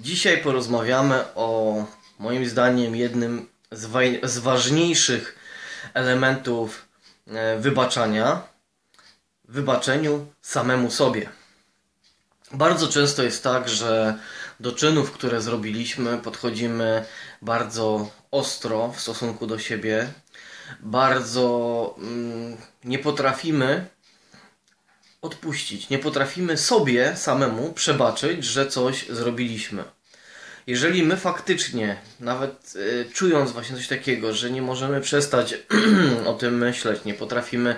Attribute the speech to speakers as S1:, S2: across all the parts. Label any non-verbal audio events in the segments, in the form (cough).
S1: Dzisiaj porozmawiamy o moim zdaniem jednym z, z ważniejszych elementów e, wybaczania wybaczeniu samemu sobie. Bardzo często jest tak, że do czynów, które zrobiliśmy, podchodzimy bardzo ostro w stosunku do siebie, bardzo mm, nie potrafimy odpuścić. Nie potrafimy sobie samemu przebaczyć, że coś zrobiliśmy. Jeżeli my faktycznie, nawet y, czując właśnie coś takiego, że nie możemy przestać (clears throat) o tym myśleć, nie potrafimy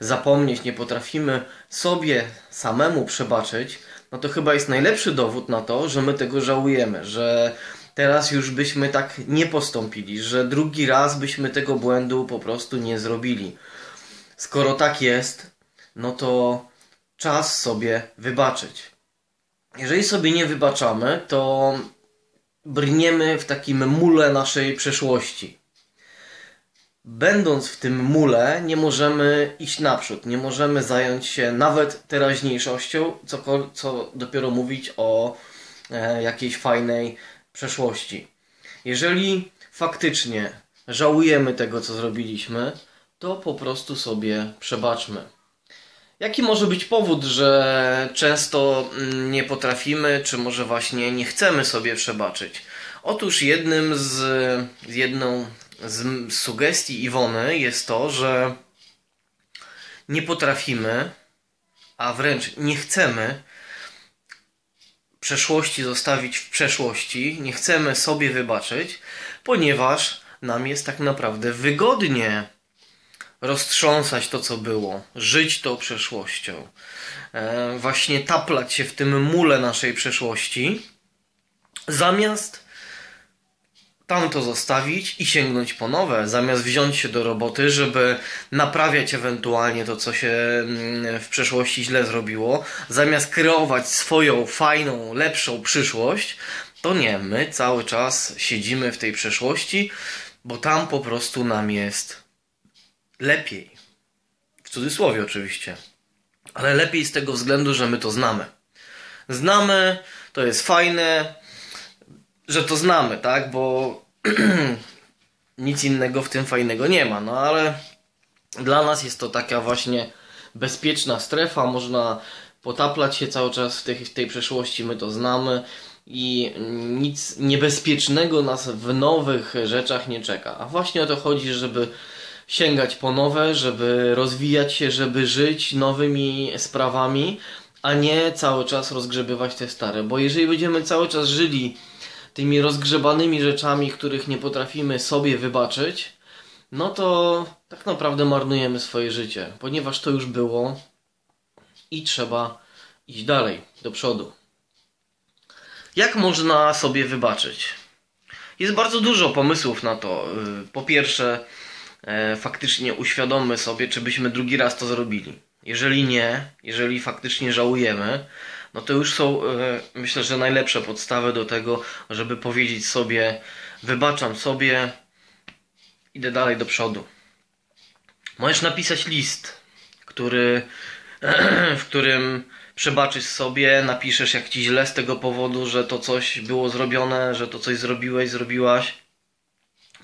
S1: zapomnieć, nie potrafimy sobie samemu przebaczyć, no to chyba jest najlepszy dowód na to, że my tego żałujemy, że teraz już byśmy tak nie postąpili, że drugi raz byśmy tego błędu po prostu nie zrobili. Skoro tak jest, no to czas sobie wybaczyć. Jeżeli sobie nie wybaczamy, to brniemy w takim mule naszej przeszłości. Będąc w tym mule, nie możemy iść naprzód, nie możemy zająć się nawet teraźniejszością, co, co dopiero mówić o e, jakiejś fajnej przeszłości. Jeżeli faktycznie żałujemy tego, co zrobiliśmy, to po prostu sobie przebaczmy. Jaki może być powód, że często mm, nie potrafimy, czy może właśnie nie chcemy sobie przebaczyć? Otóż jednym z, jedną z sugestii Iwony jest to, że nie potrafimy, a wręcz nie chcemy przeszłości zostawić w przeszłości, nie chcemy sobie wybaczyć, ponieważ nam jest tak naprawdę wygodnie roztrząsać to, co było, żyć tą przeszłością, e, właśnie taplać się w tym mule naszej przeszłości, zamiast tamto zostawić i sięgnąć po nowe, zamiast wziąć się do roboty, żeby naprawiać ewentualnie to, co się mm, w przeszłości źle zrobiło, zamiast kreować swoją fajną, lepszą przyszłość, to nie, my cały czas siedzimy w tej przeszłości, bo tam po prostu nam jest lepiej. W cudzysłowie oczywiście. Ale lepiej z tego względu, że my to znamy. Znamy, to jest fajne, że to znamy, tak? Bo (clears throat) nic innego w tym fajnego nie ma. No ale dla nas jest to taka właśnie bezpieczna strefa. Można potaplać się cały czas w tej, w tej przeszłości, my to znamy i nic niebezpiecznego nas w nowych rzeczach nie czeka. A właśnie o to chodzi, żeby sięgać po nowe, żeby rozwijać się, żeby żyć nowymi sprawami, a nie cały czas rozgrzebywać te stare. Bo jeżeli będziemy cały czas żyli tymi rozgrzebanymi rzeczami, których nie potrafimy sobie wybaczyć, no to tak naprawdę marnujemy swoje życie, ponieważ to już było i trzeba iść dalej, do przodu. Jak można sobie wybaczyć? Jest bardzo dużo pomysłów na to. Po pierwsze, faktycznie uświadommy sobie, czy byśmy drugi raz to zrobili. Jeżeli nie, jeżeli faktycznie żałujemy, no to już są e, myślę, że najlepsze podstawy do tego, żeby powiedzieć sobie wybaczam sobie, idę dalej do przodu. Możesz napisać list, który, (clears throat) w którym przebaczysz sobie, napiszesz jak ci źle z tego powodu, że to coś było zrobione, że to coś zrobiłeś, zrobiłaś.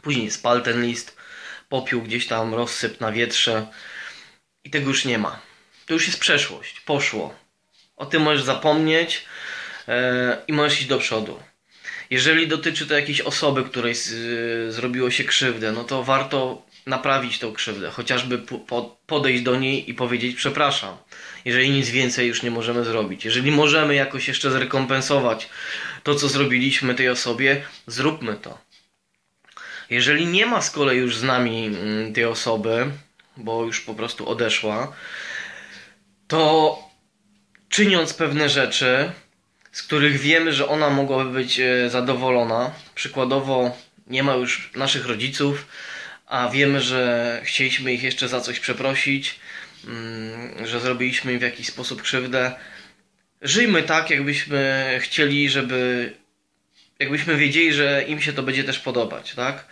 S1: Później spal ten list, popiół gdzieś tam, rozsyp na wietrze i tego już nie ma. To już jest przeszłość, poszło. O tym możesz zapomnieć e, i możesz iść do przodu. Jeżeli dotyczy to jakiejś osoby, której z, zrobiło się krzywdę, no to warto naprawić tą krzywdę, chociażby po, podejść do niej i powiedzieć przepraszam. Jeżeli nic więcej już nie możemy zrobić, jeżeli możemy jakoś jeszcze zrekompensować to, co zrobiliśmy tej osobie, zróbmy to. Jeżeli nie ma z kolei już z nami mm, tej osoby, bo już po prostu odeszła, to czyniąc pewne rzeczy, z których wiemy, że ona mogłaby być e, zadowolona. Przykładowo nie ma już naszych rodziców, a wiemy, że chcieliśmy ich jeszcze za coś przeprosić, mm, że zrobiliśmy im w jakiś sposób krzywdę. Żyjmy tak, jakbyśmy chcieli, żeby. Jakbyśmy wiedzieli, że im się to będzie też podobać, tak?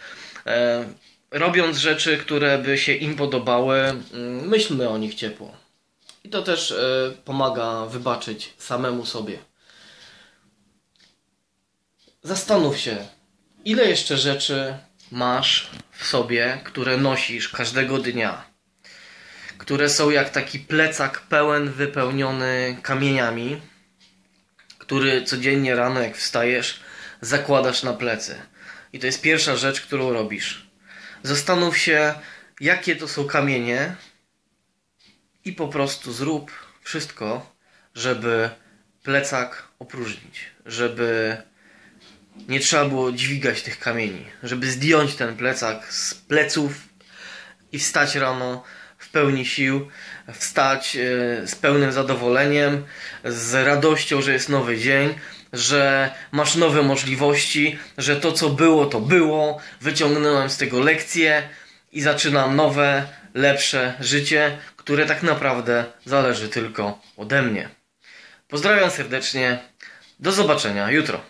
S1: E, robiąc rzeczy, które by się im podobały, mm, myślmy o nich ciepło. I to też y, pomaga wybaczyć samemu sobie. Zastanów się, ile jeszcze rzeczy masz w sobie, które nosisz każdego dnia, które są jak taki plecak pełen, wypełniony kamieniami, który codziennie rano, jak wstajesz, zakładasz na plecy. I to jest pierwsza rzecz, którą robisz. Zastanów się, jakie to są kamienie, i po prostu zrób wszystko, żeby plecak opróżnić, żeby nie trzeba było dźwigać tych kamieni, żeby zdjąć ten plecak z pleców i wstać rano w pełni sił, wstać e, z pełnym zadowoleniem, z radością, że jest nowy dzień, że masz nowe możliwości, że to co było, to było, wyciągnąłem z tego lekcję i zaczynam nowe, lepsze życie, które tak naprawdę zależy tylko ode mnie. Pozdrawiam serdecznie. Do zobaczenia jutro.